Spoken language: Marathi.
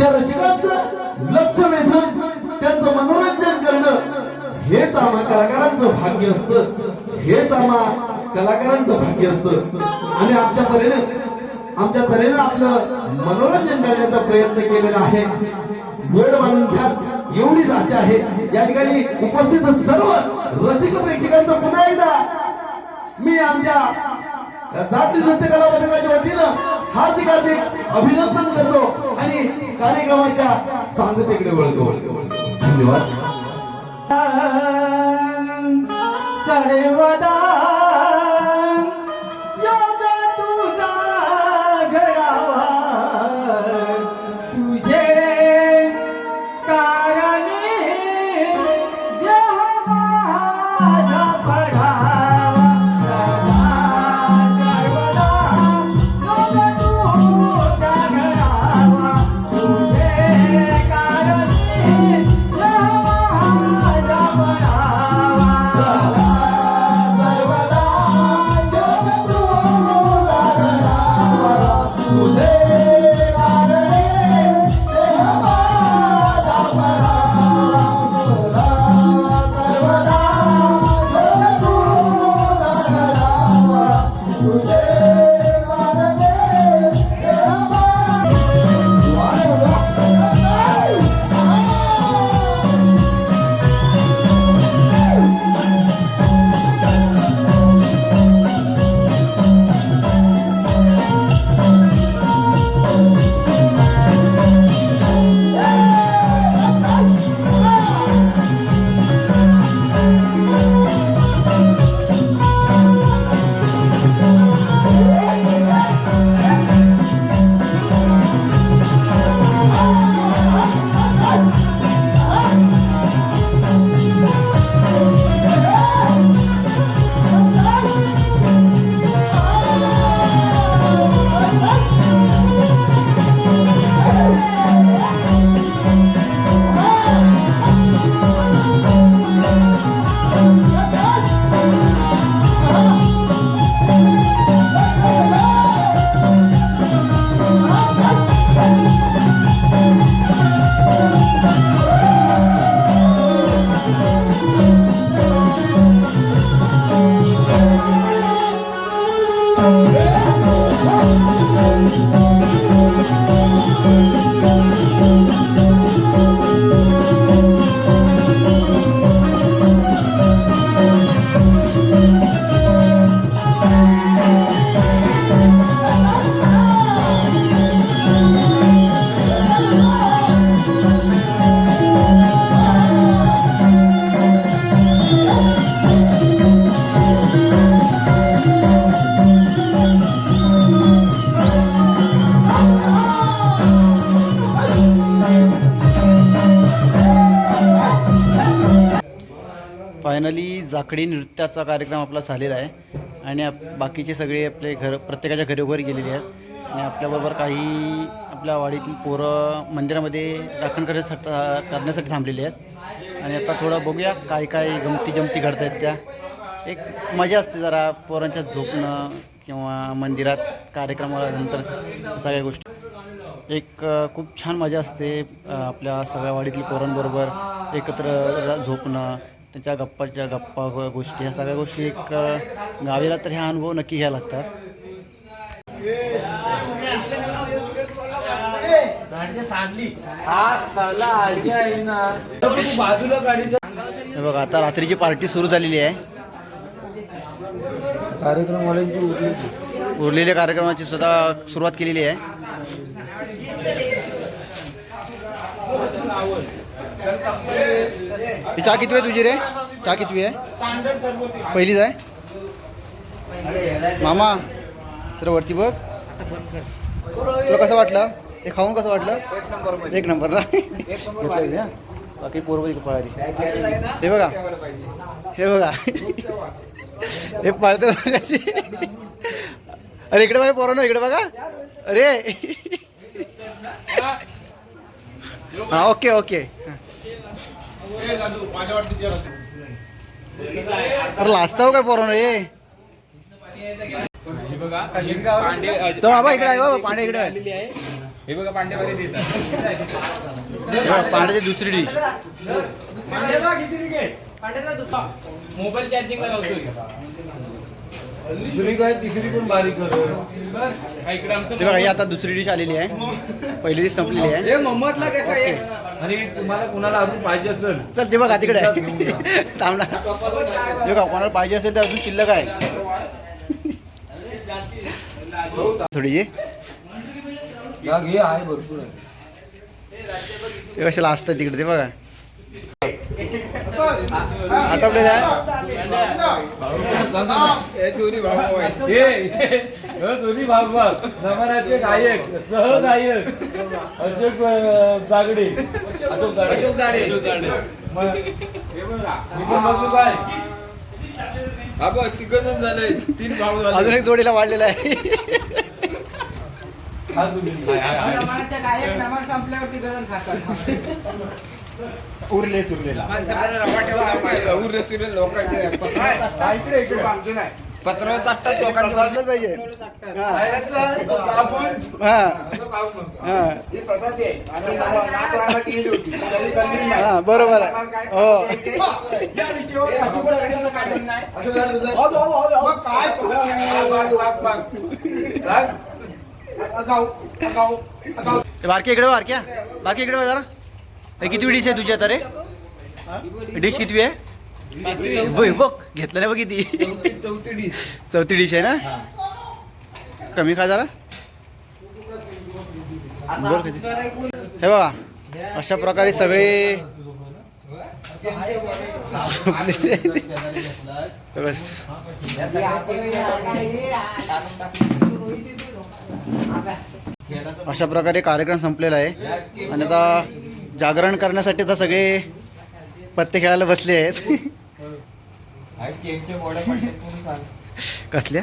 त्या रसिकांच लक्ष वेधून त्यांचं मनोरंजन करणं हेच आम्हा कलाकारांचं भाग्य असतं. हेच आम्हा कलाकारांचं भाग्य असतं. आणि आमच्या तऱ्हेने आमच्या तऱ्हेनं आपलं मनोरंजन करण्याचा प्रयत्न केलेला आहे. गोड मानून घ्या. एवढीच आशा आहे. या ठिकाणी उपस्थित सर्व रसिक प्रेक्षकांचं पुन्हा एकदा मी आमच्या जाती नृत्य कला पथकाच्या वतीनं हार्दिक हार्दिक अभिनंदन करतो आणि कार्यक्रमाच्या सांगतेकडे वळतो. धन्यवाद. सर्वदा फायनली जाकडी नृत्याचा कार्यक्रम आपला झालेला आहे आणि आप बाकीचे सगळे आपले घर प्रत्येकाच्या घरोघरी गेलेले आहेत. आणि आपल्याबरोबर काही आपल्या वाडीतील पोरं मंदिरामध्ये राखण करण्यासाठी करण्यासाठी थांबलेले आहेत. आणि आता थोडं बघूया काय काय गमती जमती घडत आहेत त्या. एक मजा असते जरा पोरांच्या झोपणं किंवा मंदिरात कार्यक्रमानंतर सगळ्या गोष्टी. एक खूप छान मजा असते आपल्या सगळ्या वाडीतील पोरांबरोबर एकत्र झोपणं त्यांच्या गप्पाच्या गप्पा गोष्टी ह्या सगळ्या गोष्टी एक गावीला तर ह्या अनुभव नक्की घ्यायला लागतात. हे बघा आता रात्रीची पार्टी सुरू झालेली आहे. उरलेल्या कार्यक्रमाची सुद्धा सुरुवात केलेली आहे. ही चहा कितवी आहे तुझी रे? चहा कितवी आहे? पहिलीच आहे? मामा तर वरती बघ. तुला कसं वाटलं? हे खाऊन कसं वाटलं? एक नंबर ना. बाकी पूर्व पळाली. हे बघा. हे बघा. हे पळते अरे इकडे बघा पोरानो इकडे बघा. अरे. हा ओके ओके. अरे लाजताव काय पोरांनो हे तो बाबा इकडे आहे हो, पांडे इकडे आहे. हे बघा बघा, पांड्याची दुसरी डिश दुसरा मोबाईल काय तिसरी पण बारीक हे बघा ही आता दुसरी डिश आलेली आहे. पहिली डिश संपलेली आहे. आणि तुम्हाला कुणाला अजून पाहिजे असेल चल ते बघा तिकडे. थांबला. बघा कोणाला पाहिजे असेल तर अजून शिल्लक आहे. थोडी या. घे आहे भरपूर ते कशाला असतं तिकडे ते बघा. आटपले हे दोन्ही भाऊ भाऊ नमनाचे गायक सहगायक अशोक दागडे. अशोक दागडे. अशोक दागडे. मग हे. बघा, नितीन बाबू काय अजून एक जोडीला वाढलेला आहे. गायक नमन खातात. उरले सुरलेला. उरले सुरले लोकांचे. हा, इकडे पत्र टाकतात पाहिजे. हा. हा. हा. ही हा बरोबर आहे. हो. बारक्या इकडे बारक्या बारक्या इकडे जरा. हे किती डिश आहे तुझी आता रे डिश किती आहे? बघ बघ घेतलं नाही बघ किती. चौथी डिश चौथी डिश आहे ना? कमी खा जरा. बोल किती. हे बघा अशा प्रकारे सगळे बस. अशा प्रकारे कार्यक्रम संपलेला आहे. आणि आता जागरण करण्यासाठी आता सगळे पत्ते खेळायला बसले आहेत. कसल्या